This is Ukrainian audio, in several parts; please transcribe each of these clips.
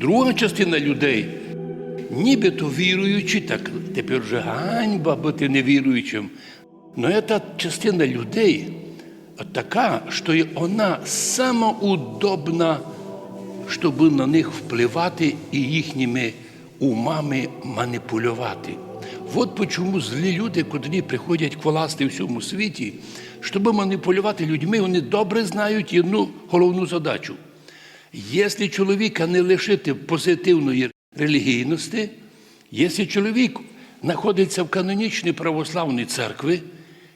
Друга частина людей, нібито віруючі, так тепер вже ганьба бути невіруючим. Но ця частина людей така, що вона самоудобна, щоб на них впливати і їхніми умами маніпулювати. От чому злі люди, котрі приходять к власти в всьому світі, щоб маніпулювати людьми, вони добре знають одну головну задачу. Якщо чоловіка не лишити позитивної релігійності, якщо чоловік знаходиться в канонічній православній церкві,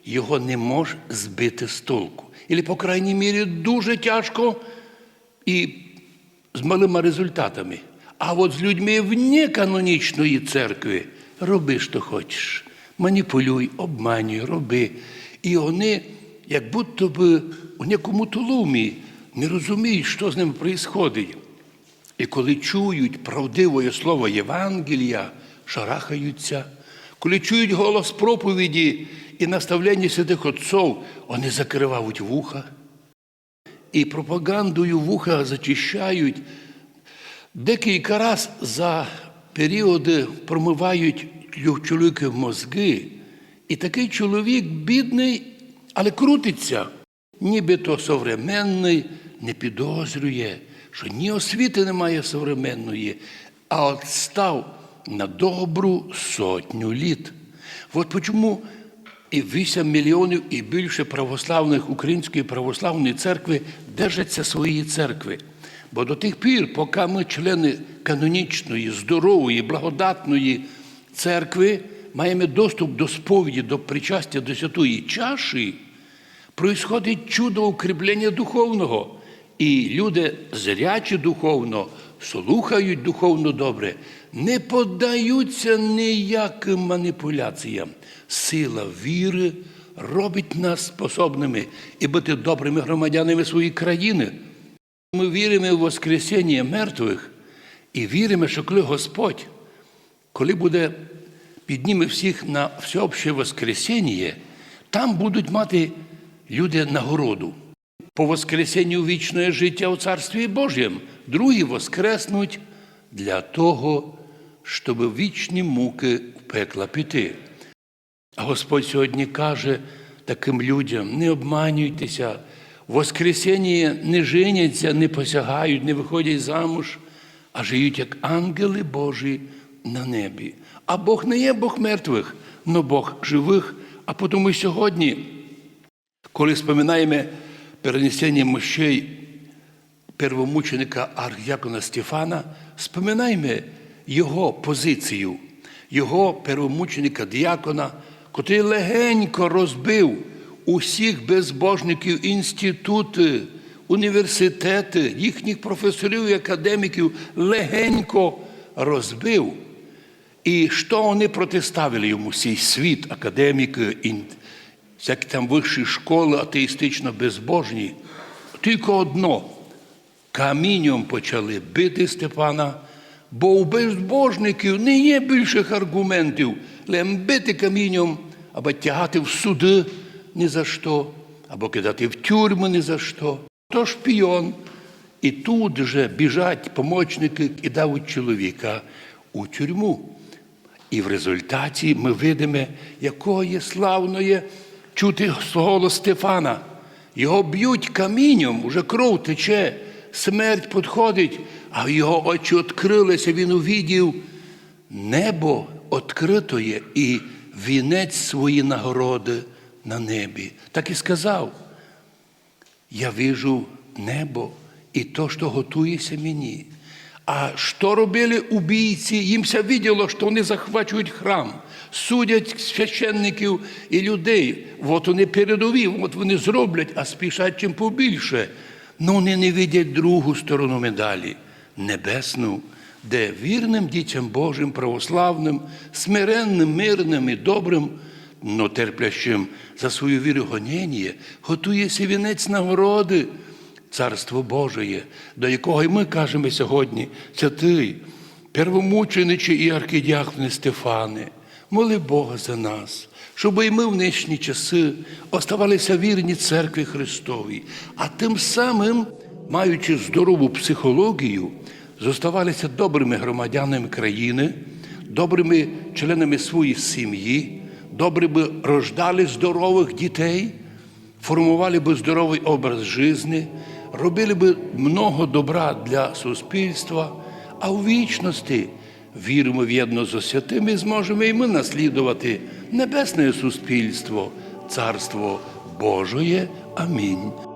його не може збити з толку. Або, по крайній мірі, дуже тяжко і з малими результатами. А от з людьми вне канонічної церкви роби, що хочеш. Маніпулюй, обманюй, роби. І вони, як будто би у якому тулумі, не розуміють, що з ними відбувається. І коли чують правдиве слово Євангелія, шарахаються. Коли чують голос проповіді і наставлення святих отців, вони закривають вуха. І пропагандою вуха зачищають. Декілька раз за періоди промивають чоловіки мозги. І такий чоловік бідний, але крутиться нібито современний, не підозрює, що ні освіти немає современної, а от став на добру сотню літ. От чому і 8 мільйонів і більше православних Української православної церкви держаться своєї церкви. Бо до тих пір, поки ми члени канонічної, здорової, благодатної церкви, маємо доступ до сповіді, до причастя до святої чаші, происходить чудо укріплення духовного. І люди зрячі духовно, слухають духовно добре, не поддаються ніяким маніпуляціям. Сила віри робить нас способними і бути добрими громадянами своєї країни. Ми віримо в Воскресіння мертвих і віримо, що коли Господь, коли буде підніме всіх на всеобще Воскресіння, там будуть мати люди нагороду. По Воскресенню вічне життя у Царстві Божєм, другі воскреснуть для того, щоб вічні муки в пекла піти. А Господь сьогодні каже таким людям: не обманюйтеся, в Воскресіння не женяться, не посягають, не виходять замуж, а живуть як ангели Божі на небі. А Бог не є Бог мертвих, но Бог живих. А тому сьогодні, коли споминаємо перенесення мощей первомученика архіякона Стефана, споминаємо його позицію, його первомученика діакона, котрий легенько розбив усіх безбожників інститути, університети, їхніх професорів і академіків легенько розбив. І що вони протиставили йому цей світ, академіки, всякі там вищі школи атеїстично безбожні? Тільки одно камінням почали бити Степана, бо у безбожників не є більших аргументів, лем бити камінням або тягати в суди ні за що, або кидати в тюрми ні за що. То шпіон. І тут же біжать помічники, кидають чоловіка у тюрму. І в результаті ми видимо, якої славної чути голос Стефана. Його б'ють камінням, уже кров тече, смерть підходить, а його очі відкрилися, він увидів небо відкритоє і вінець свої нагороди на небі. Так і сказав. Я вижу небо і то, що готується мені. А що робили убійці? Їм все виділо, що вони захвачують храм, судять священників і людей. От вони передові, от вони зроблять, а спішать чим побільше. Ну вони не видять другу сторону медалі небесну, де вірним дітям Божим, православним, смиренним, мирним і добрим, но терплящим за свою віру гоніння, готується вінець нагороди. Царство Божеє, до якого і ми кажемо сьогодні, це ти, первомученичі і аркидіакони Стефане, моли Бога за нас, щоб і ми в нинішні часи оставалися вірні церкві Христовій, а тим самим, маючи здорову психологію, зоставалися добрими громадянами країни, добрими членами своєї сім'ї, добре би рождали здорових дітей, формували би здоровий образ життя, робили би много добра для суспільства, а у вічності віримо в єдно зо святими, зможемо і ми наслідувати небесне суспільство, царство Божоє. Амінь.